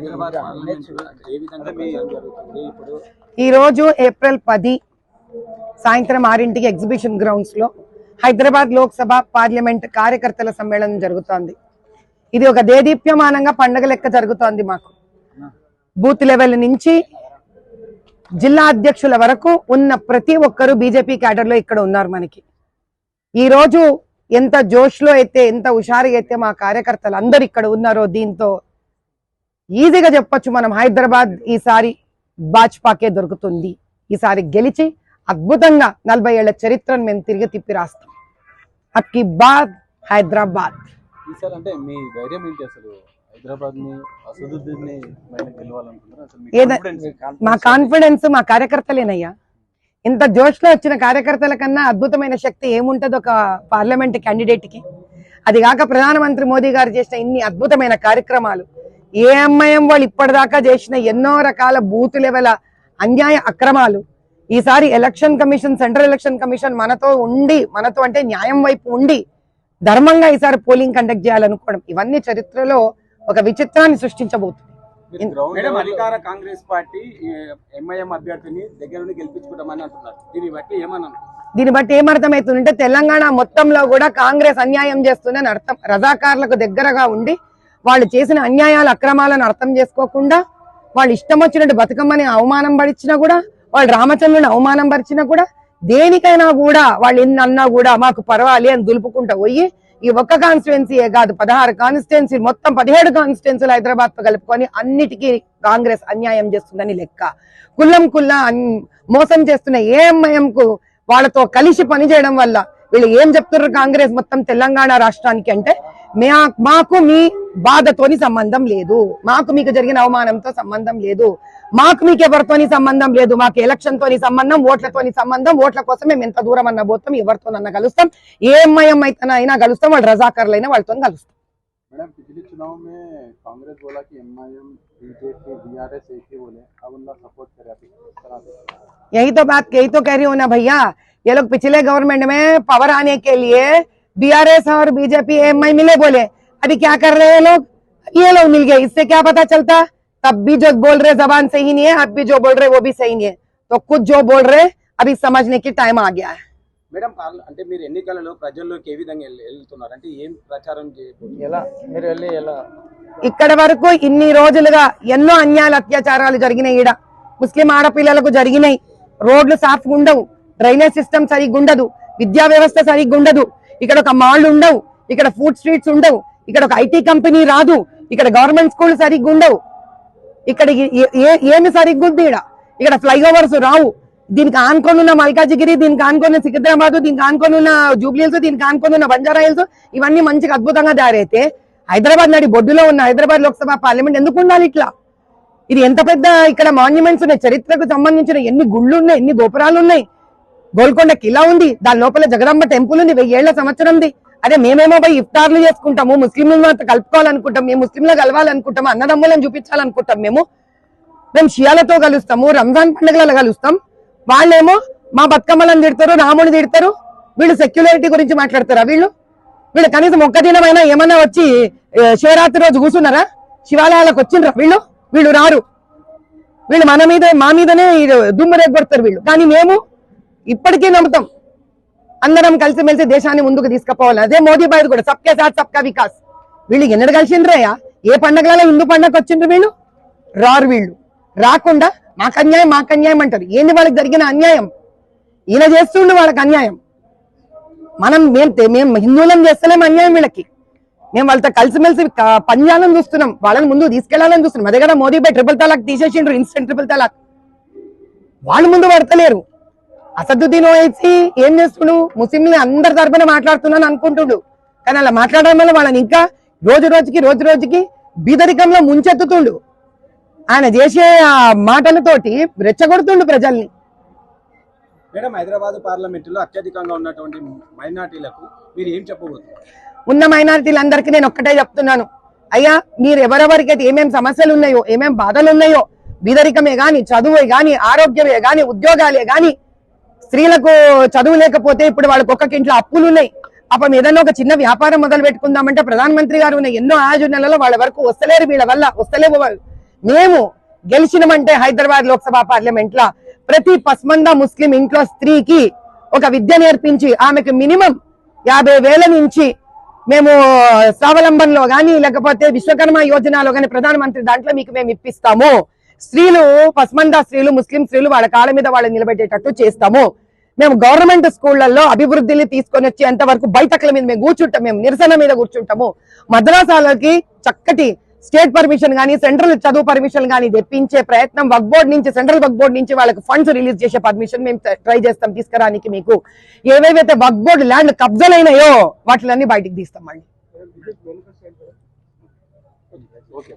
Hyderabad parliament ఏ విధంగా ప్రచారం జరుగుతుంది. ఇప్పుడు ఈ రోజు ఏప్రిల్ పది సాయంత్రం ఆరింటికి ఎగ్జిబిషన్ గ్రౌండ్స్లో హైదరాబాద్ లోక్సభ పార్లమెంట్ కార్యకర్తల సమ్మేళనం జరుగుతోంది. ఇది ఒక దేదీప్యమానంగా పండగ లెక్క జరుగుతోంది మాకు. బూత్ లెవెల్ నుంచి జిల్లా అధ్యక్షుల వరకు ఉన్న ప్రతి ఒక్కరూ బీజేపీ క్యాడర్లో ఇక్కడ ఉన్నారు మనకి. ఈ రోజు ఎంత జోష్లో అయితే ఎంత హుషారుగా అయితే మా కార్యకర్తలు అందరు ఇక్కడ ఉన్నారో దీంతో ఈజీగా చెప్పొచ్చు మనం హైదరాబాద్ ఈసారి భాజపాకే దొరుకుతుంది. ఈసారి గెలిచి అద్భుతంగా నలభై ఏళ్ళ చరిత్రను మేము తిరిగి తిప్పి రాస్తాం. అక్కి బాద్ హైదరాబాద్ అంటే మీ ధైర్యం ఏంటి అసలు? కాన్ఫిడెన్స్ మా కార్యకర్తలేనయ్యా. ఇంత జోష్లో వచ్చిన కార్యకర్తల కన్నా అద్భుతమైన శక్తి ఏముంటది ఒక పార్లమెంట్ క్యాండిడేట్కి? అది కాక ప్రధానమంత్రి మోదీ గారు చేసిన ఇన్ని అద్భుతమైన కార్యక్రమాలు. ఏ అమ్మాయం వాళ్ళు ఇప్పటిదాకా చేసిన ఎన్నో రకాల బూత్ లెవెల్ అన్యాయ అక్రమాలు ఈసారి election commission central election commission మనతో ఉండి మనతో అంటే న్యాయం వైపు ఉండి ధర్మంగా ఈసారి పోలింగ్ కండక్ట్ చేయాలనుకోవడం ఇవన్నీ చరిత్రలో ఒక విచిత్రాన్ని సృష్టించబోతుంది. మీరు ground మేడం level- అధికార కాంగ్రెస్ పార్టీ ఎంఐఎం అభ్యర్థిని దగ్గర నుండి గెలిపించుకుంటామని అంటున్నారు. దీన్ని బట్టి ఏమన్నా? దీన్ని బట్టి ఏమర్థమవుతుందంటే తెలంగాణ మొత్తంలో కూడా కాంగ్రెస్ అన్యాయం చేస్తుందని అర్థం రజాకార్లకు దగ్గరగా ఉండి వాళ్ళు చేసిన అన్యాయాల అక్రమాలను అర్థం చేసుకోకుండా వాళ్ళు ఇష్టం వచ్చినట్టు బతుకమ్మని అవమానం పడిచినా కూడా వాళ్ళు రామచంద్రుని అవమానం పరిచినా కూడా దేనికైనా కూడా వాళ్ళు ఎన్ని అన్నా కూడా మాకు పర్వాలి అని దులుపుకుంటూ పోయి ఈ ఒక్క కాన్స్టిట్యున్సీయే కాదు పదహారు కాన్స్టిట్యున్సీ మొత్తం పదిహేడు కాన్స్టిట్యున్సీలు హైదరాబాద్తో కలుపుకొని అన్నిటికీ కాంగ్రెస్ అన్యాయం చేస్తుందని లెక్క. కుల్లం కుల్లా మోసం చేస్తున్న ఏఎంఐఎం కు వాళ్ళతో కలిసి పనిచేయడం వల్ల వీళ్ళు ఏం చెప్తున్నారు కాంగ్రెస్ మొత్తం తెలంగాణ రాష్ట్రానికి అంటే మాకు మీ బాధతోని సంబంధం లేదు మాకు మీకు జరిగిన అవమానంతో సంబంధం లేదు మాకు మీకు ఎవరితోని సంబంధం లేదు మాకు ఎలక్షన్ తోని సంబంధం ఓట్లతోని సంబంధం ఓట్ల కోసం మేము ఎంత దూరం అన్న పోతాం ఎవరితోనన్నా కలుస్తాం ఏ ఎంఐఎం అయితే అయినా కలుస్తాం వాళ్ళు రజాకర్లైనా వాళ్ళతో కలుస్తాం मैडम पिछले चुनाव में कांग्रेस बोला कि एमआईएम बीजेपी बीआरएस एक ही बोले अब उनका सपोर्ट करे अभी किस तरह से यही तो बात यही तो कह रही हूँ ना भैया ये लोग पिछले गवर्नमेंट में पावर आने के लिए बीआरएस और बीजेपी एमआई मिले बोले अभी क्या कर रहे हैं लोग ये लोग मिल गए इससे क्या पता चलता तब भी जो बोल रहे जबान सही नहीं है अब भी जो बोल रहे वो भी सही नहीं है तो कुछ जो बोल रहे अभी समझने की टाइम आ गया है మేడం పార్ల- అంటే మీరు ఎన్నికలలో ప్రజల్లోకి ఏ విధంగా వెళ్- వెళ్తున్నారు అంటే ఏం ప్రచారం చేయబోతున్నారు ఎలా మీరు వెళ్ళి ఎలా ఇక్కడ వరకు ఇన్ని రోజులుగా ఎన్నో అన్యాయాలు అత్యాచారాలు జరిగినాయి ఈడ ముస్లిం ఆడపిల్లలకు జరిగినాయి రోడ్లు సాఫ్ ఉండవు డ్రైనేజ్ సిస్టమ్ సరిగ్గా ఉండదు విద్యా వ్యవస్థ సరిగ్గా ఉండదు ఇక్కడ ఒక మాల్ ఉండవు. ఇక్కడ ఫుడ్ స్ట్రీట్స్ ఉండవు. ఇక్కడ ఒక ఐటీ కంపెనీ రాదు. ఇక్కడ గవర్నమెంట్ స్కూల్ సరిగ్గా ఉండవు. ఇక్కడ ఏమి సరిగ్గా ఉంది ఇక్కడ ఇక్కడ ఫ్లైఓవర్స్ రావు. దీనికి ఆనుకొని ఉన్న మల్కాజిగిరి దీనికి ఆనుకొని సికింద్రాబాద్ దీనికి ఆనుకొని ఉన్న జూబ్లీహిల్స్ దీనికి ఆనుకొని ఉన్న బంజారా హిల్స్ ఇవన్నీ మంచిగా అద్భుతంగా దారైతే హైదరాబాద్ నాడి బొడ్డులో ఉన్న హైదరాబాద్ లోక్సభ పార్లమెంట్ ఎందుకు ఉండాలి ఇట్లా? ఇది ఎంత పెద్ద ఇక్కడ మాన్యుమెంట్స్ ఉన్నాయి? చరిత్రకు సంబంధించిన ఎన్ని గుళ్ళు ఉన్నాయి? ఎన్ని గోపురాలు ఉన్నాయి? గోల్కొండ కిలా ఉంది. దాని లోపల జగదంబ టెంపుల్ ఉంది వెయ్యేళ్ళ సంవత్సరంది. అదే మేమేమో పోయి ఇఫ్తార్లు చేసుకుంటాము ముస్లింలతో కలుపుకోవాలనుకుంటాం మేము ముస్లింలు కలవాలనుకుంటాము అన్నదమ్ములను చూపించాలనుకుంటాం మేము. మేము షియాలతో కలుస్తాము రంజాన్ పండుగలలో కలుస్తాం. వాళ్ళేమో మా బతుకమ్మలను తిడతారు రాముని తిడతారు వీళ్ళు సెక్యులారిటీ గురించి మాట్లాడతారా వీళ్ళు? వీళ్ళు కనీసం ఒక్క దినమైనా ఏమన్నా వచ్చి శివరాత్రి రోజు కూర్చున్నారా? శివాలయాలకు వచ్చిండ్రా వీళ్ళు? వీళ్ళు రారు. వీళ్ళు మన మీద మా మీదనే ఇది దుమ్ము రేగొడతారు వీళ్ళు. కానీ మేము ఇప్పటికీ నమ్ముతాం. అందరం కలిసిమెలిసి దేశాన్ని ముందుకు తీసుకుపోవాలి. అదే మోదీ బాయ్ కూడా సబ్కే సాత్ సబ్కా వికాస్. వీళ్ళు ఎన్నడు కలిసిండ్రయ్యా ఏ పండగలలో హిందూ పండగ వచ్చిండ్రు వీళ్ళు? రారు వీళ్ళు. రాకుండా మాకు అన్యాయం మాకు అన్యాయం అంటారు. ఏంది వాళ్ళకి జరిగిన అన్యాయం? ఈయన చేస్తుండు వాళ్ళకి అన్యాయం. మనం మేము మేము హిందువులం చేస్తలేం అన్యాయం వీళ్ళకి. మేము వాళ్ళతో కలిసిమెలిసి క- చూస్తున్నాం. వాళ్ళని ముందు తీసుకెళ్ళాలని చూస్తున్నాం. అదే కదా మోదీ బాయ్ ట్రిపుల్ తలాక్ తీసేసిండ్రు ఇన్స్టెంట్ ట్రిపుల్ తలాక్. వాళ్ళు ముందు పడతలేరు. అసదుద్దీన్ ఓవైసీ ఏం చేస్తుండు? ముస్లింలు అందరి తరపున మాట్లాడుతున్నాను అనుకుంటుండు. కానీ అలా మాట్లాడడం వల్ల వాళ్ళని ఇంకా రోజు రోజుకి రోజు రోజుకి బీదరికంలో ముంచెత్తుతుండు. ఆయన చేసే ఆ మాటలతోటి రెచ్చగొడుతుండు ప్రజల్ని. మేడం హైదరాబాద్ పార్లమెంటులో అత్యధికంగా ఉన్నటువంటి మైనార్టీలకు మీరు ఏం చెప్పబోతున్నారు? ఉన్న మైనారిటీలందరికీ నేను ఒక్కటే చెప్తున్నాను. అయ్యా మీరు ఎవరెవరికైతే ఏమేం సమస్యలు ఉన్నాయో ఏమేం బాధలు ఉన్నాయో బీదరికమే గాని చదువే గాని ఆరోగ్యమే గాని ఉద్యోగాలే గాని స్త్రీలకు చదువు లేకపోతే ఇప్పుడు వాళ్ళకి ఒక్కొక్క ఇంట్లో అప్పులు ఉన్నాయి. అప్పుడు ఏదైనా ఒక చిన్న వ్యాపారం మొదలు పెట్టుకుందామంటే ప్రధానమంత్రి గారు ఉన్న ఎన్నో యోజనలలో వాళ్ళ వరకు వస్తలేరు వీళ్ళ వల్ల వస్తలేవు వాళ్ళు. మేము గెలిచినమంటే హైదరాబాద్ లోక్సభ పార్లమెంట్లో ప్రతి పస్మంద ముస్లిం ఇంట్లో స్త్రీకి ఒక విద్య నేర్పించి ఆమెకు మినిమం యాభై వేల నుంచి మేము స్వావలంబనలో గాని లేకపోతే విశ్వకర్మ యోజనలో గాని ప్రధానమంత్రి దాంట్లో మీకు మేము ఇప్పిస్తాము. స్త్రీలు పస్మంద స్త్రీలు ముస్లిం స్త్రీలు వాళ్ళ కాళ్ళ మీద వాళ్ళు నిలబెట్టేటట్టు చేస్తాము. మేము గవర్నమెంట్ స్కూళ్ళలో అభివృద్ధిని తీసుకొని వచ్చేంత వరకు బయటకల మీద మేము కూర్చుంటాం. మేము నిరసన మీద కూర్చుంటాము. మద్రాసాలకి చక్కటి స్టేట్ పర్మిషన్ గానీ సెంట్రల్ చదువు పర్మిషన్ గానీ తెప్పించే ప్రయత్నం వక్ బోర్డ్ నుంచి సెంట్రల్ వక్ బోర్డ్ నుంచి వాళ్ళకి ఫండ్స్ రిలీజ్ చేసే పర్మిషన్ మేము ట్రై చేస్తాం తీసుకురానికి మీకు. ఏవేవైతే వక్ బోర్డ్ ల్యాండ్ కబ్జలైనాయో వాటిలన్నీ బయటికి తీస్తాం మళ్ళీ. ఓకే.